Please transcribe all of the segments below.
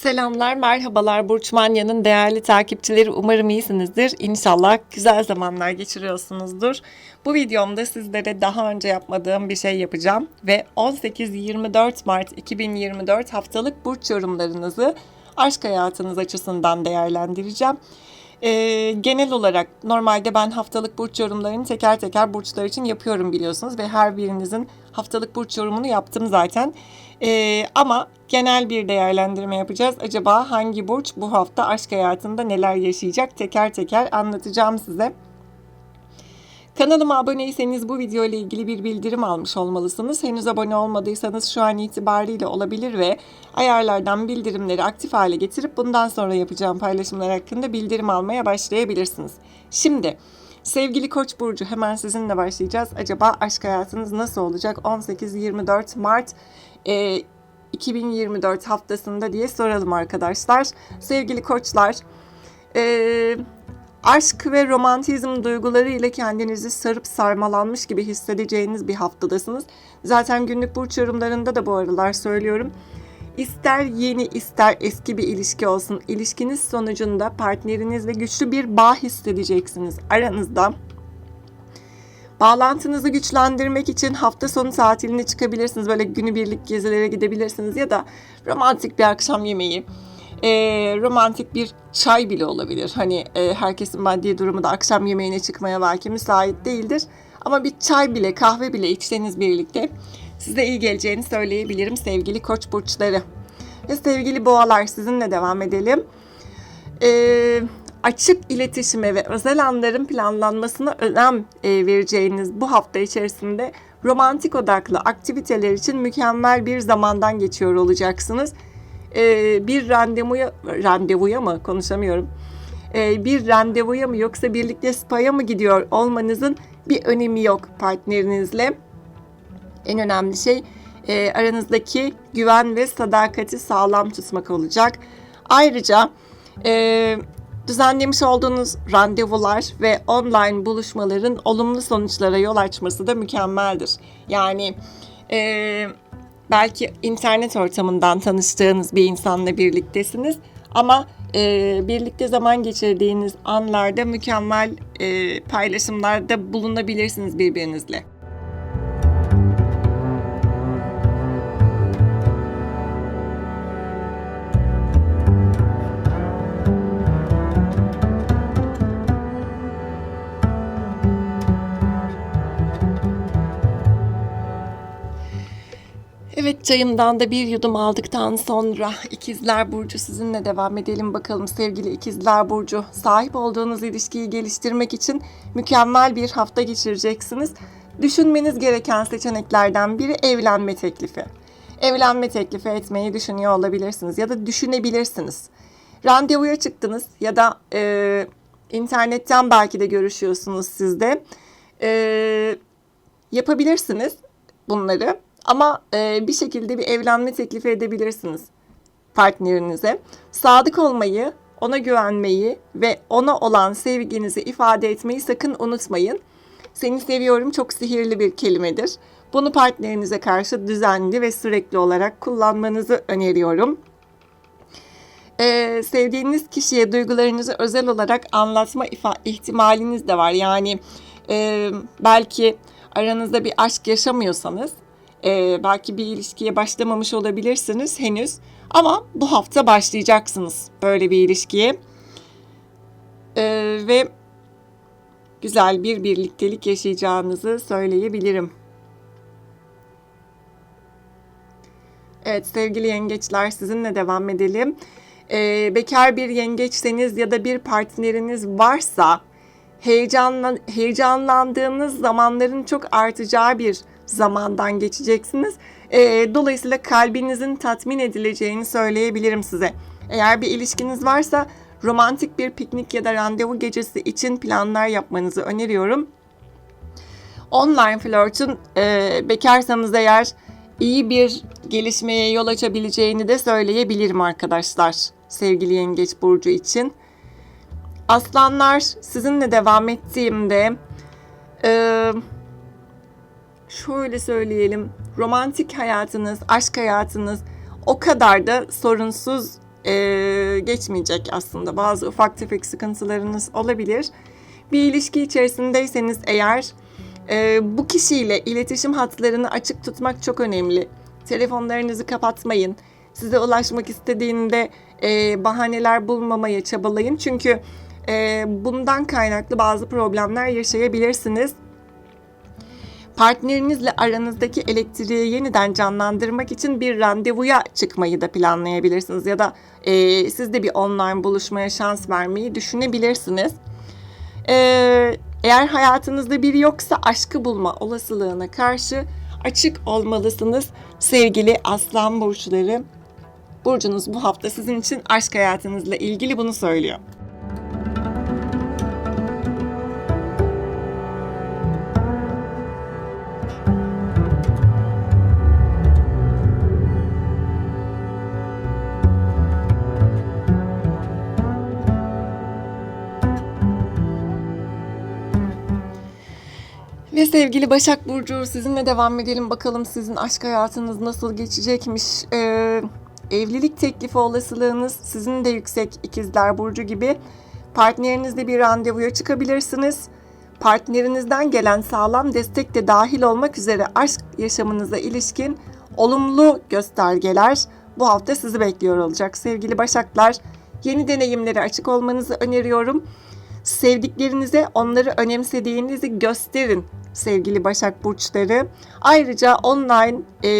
Selamlar, merhabalar Burç Manya'nın değerli takipçileri. Umarım iyisinizdir. İnşallah güzel zamanlar geçiriyorsunuzdur. Bu videomda sizlere daha önce yapmadığım bir şey yapacağım ve 18-24 Mart 2024 haftalık burç yorumlarınızı aşk hayatınız açısından değerlendireceğim. Ee, genel olarak normalde ben haftalık burç yorumlarını teker teker burçlar için yapıyorum biliyorsunuz ve her birinizin haftalık burç yorumunu yaptım zaten. Ee, ama genel bir değerlendirme yapacağız. Acaba hangi burç bu hafta aşk hayatında neler yaşayacak teker teker anlatacağım size. Kanalıma aboneyseniz bu video ile ilgili bir bildirim almış olmalısınız. Henüz abone olmadıysanız şu an itibariyle olabilir ve ayarlardan bildirimleri aktif hale getirip bundan sonra yapacağım paylaşımlar hakkında bildirim almaya başlayabilirsiniz. Şimdi sevgili Koç burcu hemen sizinle başlayacağız. Acaba aşk hayatınız nasıl olacak 18-24 Mart e, 2024 haftasında diye soralım arkadaşlar. Sevgili koçlar, e, aşk ve romantizm duyguları ile kendinizi sarıp sarmalanmış gibi hissedeceğiniz bir haftadasınız. Zaten günlük burç yorumlarında da bu aralar söylüyorum. İster yeni ister eski bir ilişki olsun, ilişkiniz sonucunda partnerinizle güçlü bir bağ hissedeceksiniz aranızda. Bağlantınızı güçlendirmek için hafta sonu tatiline çıkabilirsiniz. Böyle günübirlik gezilere gidebilirsiniz ya da romantik bir akşam yemeği, e, romantik bir çay bile olabilir. Hani e, herkesin maddi durumu da akşam yemeğine çıkmaya belki müsait değildir. Ama bir çay bile, kahve bile içseniz birlikte size iyi geleceğini söyleyebilirim sevgili koç burçları. Ve sevgili boğalar sizinle devam edelim. Eee açık iletişime ve özel anların planlanmasına önem e, vereceğiniz bu hafta içerisinde romantik odaklı aktiviteler için mükemmel bir zamandan geçiyor olacaksınız. E, bir randevuya, randevuya mı konuşamıyorum. E, bir randevuya mı yoksa birlikte spa'ya mı gidiyor olmanızın bir önemi yok partnerinizle. En önemli şey aranızdaki güven ve sadakati sağlam tutmak olacak. Ayrıca e, Düzenlemiş olduğunuz randevular ve online buluşmaların olumlu sonuçlara yol açması da mükemmeldir. Yani e, belki internet ortamından tanıştığınız bir insanla birliktesiniz ama e, birlikte zaman geçirdiğiniz anlarda mükemmel e, paylaşımlarda bulunabilirsiniz birbirinizle. Çayımdan da bir yudum aldıktan sonra ikizler Burcu sizinle devam edelim bakalım sevgili ikizler Burcu. Sahip olduğunuz ilişkiyi geliştirmek için mükemmel bir hafta geçireceksiniz. Düşünmeniz gereken seçeneklerden biri evlenme teklifi. Evlenme teklifi etmeyi düşünüyor olabilirsiniz ya da düşünebilirsiniz. Randevuya çıktınız ya da e, internetten belki de görüşüyorsunuz siz de. E, yapabilirsiniz bunları ama e, bir şekilde bir evlenme teklifi edebilirsiniz partnerinize. Sadık olmayı, ona güvenmeyi ve ona olan sevginizi ifade etmeyi sakın unutmayın. Seni seviyorum çok sihirli bir kelimedir. Bunu partnerinize karşı düzenli ve sürekli olarak kullanmanızı öneriyorum. Ee, sevdiğiniz kişiye duygularınızı özel olarak anlatma ihtimaliniz de var. Yani e, belki aranızda bir aşk yaşamıyorsanız ee, belki bir ilişkiye başlamamış olabilirsiniz henüz. Ama bu hafta başlayacaksınız böyle bir ilişkiye. Ee, ve güzel bir birliktelik yaşayacağınızı söyleyebilirim. Evet sevgili yengeçler sizinle devam edelim. Ee, bekar bir yengeçseniz ya da bir partneriniz varsa heyecanlan heyecanlandığınız zamanların çok artacağı bir zamandan geçeceksiniz. E, dolayısıyla kalbinizin tatmin edileceğini söyleyebilirim size. Eğer bir ilişkiniz varsa romantik bir piknik ya da randevu gecesi için planlar yapmanızı öneriyorum. Online flörtün e, bekarsanız eğer iyi bir gelişmeye yol açabileceğini de söyleyebilirim arkadaşlar sevgili yengeç burcu için. Aslanlar sizinle devam ettiğimde e, şöyle söyleyelim romantik hayatınız, aşk hayatınız o kadar da sorunsuz e, geçmeyecek aslında. Bazı ufak tefek sıkıntılarınız olabilir. Bir ilişki içerisindeyseniz eğer e, bu kişiyle iletişim hatlarını açık tutmak çok önemli. Telefonlarınızı kapatmayın. Size ulaşmak istediğinde e, bahaneler bulmamaya çabalayın. Çünkü e, bundan kaynaklı bazı problemler yaşayabilirsiniz. Partnerinizle aranızdaki elektriği yeniden canlandırmak için bir randevuya çıkmayı da planlayabilirsiniz ya da e, siz de bir online buluşmaya şans vermeyi düşünebilirsiniz. E, eğer hayatınızda biri yoksa aşkı bulma olasılığına karşı açık olmalısınız sevgili aslan burçları. Burcunuz bu hafta sizin için aşk hayatınızla ilgili bunu söylüyor. Ve sevgili Başak Burcu sizinle devam edelim bakalım sizin aşk hayatınız nasıl geçecekmiş. Ee, evlilik teklifi olasılığınız sizin de yüksek ikizler Burcu gibi. Partnerinizle bir randevuya çıkabilirsiniz. Partnerinizden gelen sağlam destek de dahil olmak üzere aşk yaşamınıza ilişkin olumlu göstergeler bu hafta sizi bekliyor olacak. Sevgili Başaklar yeni deneyimlere açık olmanızı öneriyorum. Sevdiklerinize onları önemsediğinizi gösterin sevgili Başak Burçları. Ayrıca online e,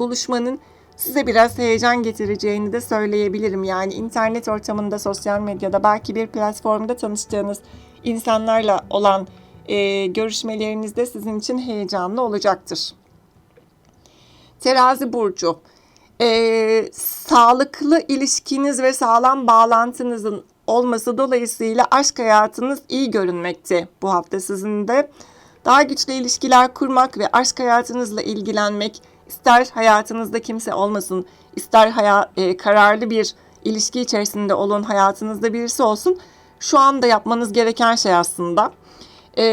buluşmanın size biraz heyecan getireceğini de söyleyebilirim. Yani internet ortamında, sosyal medyada, belki bir platformda tanıştığınız insanlarla olan e, görüşmeleriniz de sizin için heyecanlı olacaktır. Terazi Burcu. E, sağlıklı ilişkiniz ve sağlam bağlantınızın olması dolayısıyla aşk hayatınız iyi görünmekte bu hafta sizin de. Daha güçlü ilişkiler kurmak ve aşk hayatınızla ilgilenmek, ister hayatınızda kimse olmasın, ister haya, e, kararlı bir ilişki içerisinde olun, hayatınızda birisi olsun. Şu anda yapmanız gereken şey aslında. E,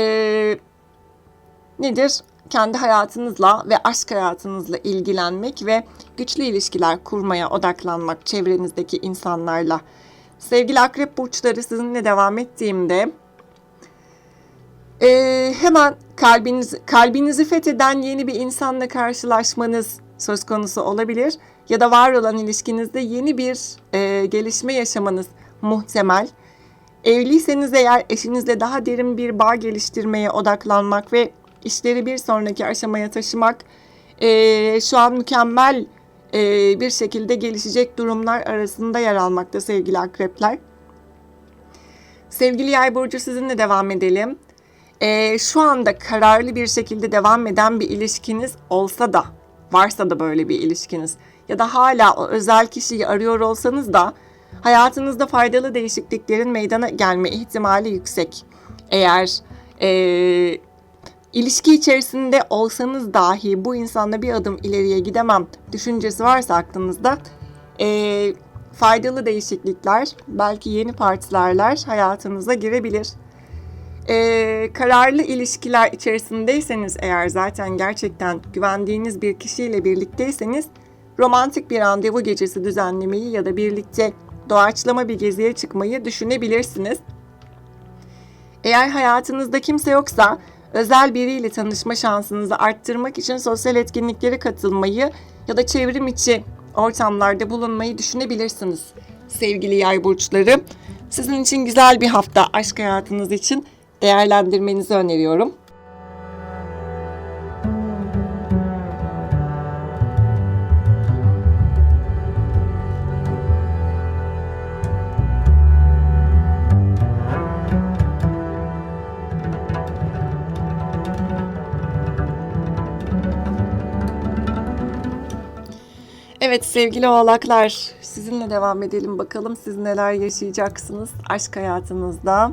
nedir? Kendi hayatınızla ve aşk hayatınızla ilgilenmek ve güçlü ilişkiler kurmaya odaklanmak çevrenizdeki insanlarla. Sevgili akrep burçları sizinle devam ettiğimde ee, hemen kalbiniz, kalbinizi fetheden yeni bir insanla karşılaşmanız söz konusu olabilir. Ya da var olan ilişkinizde yeni bir e, gelişme yaşamanız muhtemel. Evliyseniz eğer eşinizle daha derin bir bağ geliştirmeye odaklanmak ve işleri bir sonraki aşamaya taşımak e, şu an mükemmel e, bir şekilde gelişecek durumlar arasında yer almakta sevgili akrepler. Sevgili yay burcu sizinle devam edelim e, şu anda kararlı bir şekilde devam eden bir ilişkiniz olsa da, varsa da böyle bir ilişkiniz ya da hala o özel kişiyi arıyor olsanız da hayatınızda faydalı değişikliklerin meydana gelme ihtimali yüksek. Eğer e, ilişki içerisinde olsanız dahi bu insanla bir adım ileriye gidemem düşüncesi varsa aklınızda e, faydalı değişiklikler, belki yeni partilerler hayatınıza girebilir. Ee, kararlı ilişkiler içerisindeyseniz eğer zaten gerçekten güvendiğiniz bir kişiyle birlikteyseniz romantik bir randevu gecesi düzenlemeyi ya da birlikte doğaçlama bir geziye çıkmayı düşünebilirsiniz. Eğer hayatınızda kimse yoksa özel biriyle tanışma şansınızı arttırmak için sosyal etkinliklere katılmayı ya da çevrim içi ortamlarda bulunmayı düşünebilirsiniz. Sevgili yay burçları, sizin için güzel bir hafta aşk hayatınız için değerlendirmenizi öneriyorum. Evet sevgili oğlaklar sizinle devam edelim bakalım siz neler yaşayacaksınız aşk hayatınızda.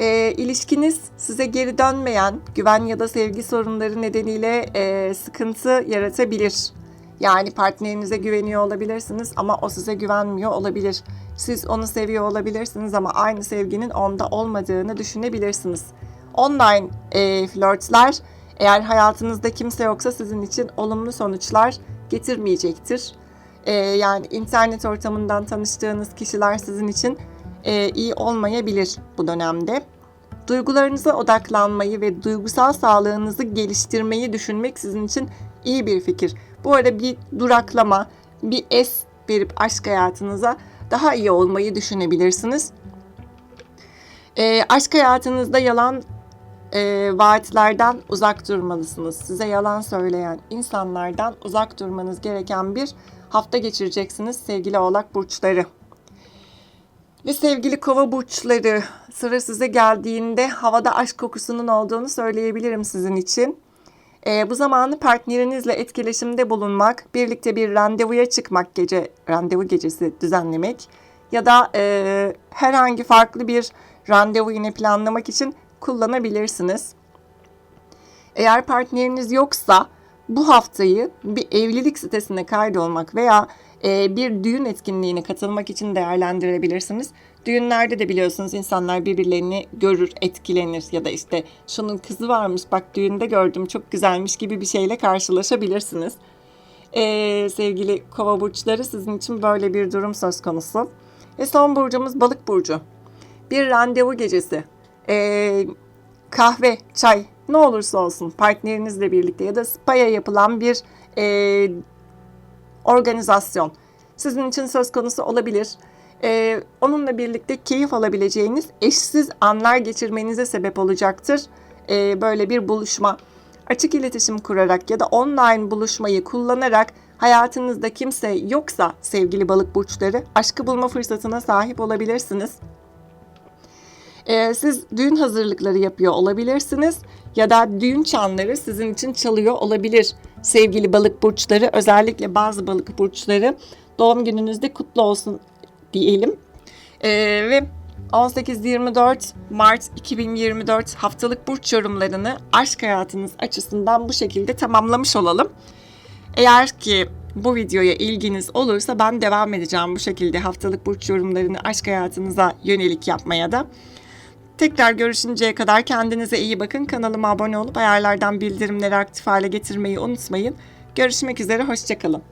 E, ilişkiniz size geri dönmeyen güven ya da sevgi sorunları nedeniyle e, sıkıntı yaratabilir. Yani partnerinize güveniyor olabilirsiniz ama o size güvenmiyor olabilir. Siz onu seviyor olabilirsiniz ama aynı sevginin onda olmadığını düşünebilirsiniz. Online e, flörtler eğer hayatınızda kimse yoksa sizin için olumlu sonuçlar getirmeyecektir. Ee, yani internet ortamından tanıştığınız kişiler sizin için e, iyi olmayabilir bu dönemde. Duygularınıza odaklanmayı ve duygusal sağlığınızı geliştirmeyi düşünmek sizin için iyi bir fikir. Bu arada bir duraklama, bir es verip aşk hayatınıza daha iyi olmayı düşünebilirsiniz. E, aşk hayatınızda yalan e, vaatlerden uzak durmalısınız. Size yalan söyleyen insanlardan uzak durmanız gereken bir hafta geçireceksiniz sevgili oğlak burçları. Ve sevgili kova burçları sıra size geldiğinde havada aşk kokusunun olduğunu söyleyebilirim sizin için. E, bu zamanı partnerinizle etkileşimde bulunmak, birlikte bir randevuya çıkmak, gece randevu gecesi düzenlemek ya da e, herhangi farklı bir randevu yine planlamak için kullanabilirsiniz. Eğer partneriniz yoksa bu haftayı bir evlilik sitesine kaydolmak veya bir düğün etkinliğine katılmak için değerlendirebilirsiniz. Düğünlerde de biliyorsunuz insanlar birbirlerini görür, etkilenir ya da işte şunun kızı varmış bak düğünde gördüm çok güzelmiş gibi bir şeyle karşılaşabilirsiniz. E, sevgili kova burçları sizin için böyle bir durum söz konusu. Ve son burcumuz balık burcu. Bir randevu gecesi. E, kahve, çay ne olursa olsun partnerinizle birlikte ya da spa'ya yapılan bir e, organizasyon sizin için söz konusu olabilir. E, onunla birlikte keyif alabileceğiniz eşsiz anlar geçirmenize sebep olacaktır. E, böyle bir buluşma. Açık iletişim kurarak ya da online buluşmayı kullanarak hayatınızda kimse yoksa sevgili balık burçları aşkı bulma fırsatına sahip olabilirsiniz. Ee, siz düğün hazırlıkları yapıyor olabilirsiniz ya da düğün çanları sizin için çalıyor olabilir sevgili balık burçları. Özellikle bazı balık burçları doğum gününüzde kutlu olsun diyelim. Ee, ve 18-24 Mart 2024 haftalık burç yorumlarını aşk hayatınız açısından bu şekilde tamamlamış olalım. Eğer ki bu videoya ilginiz olursa ben devam edeceğim bu şekilde haftalık burç yorumlarını aşk hayatınıza yönelik yapmaya da. Tekrar görüşünceye kadar kendinize iyi bakın. Kanalıma abone olup ayarlardan bildirimleri aktif hale getirmeyi unutmayın. Görüşmek üzere, hoşçakalın.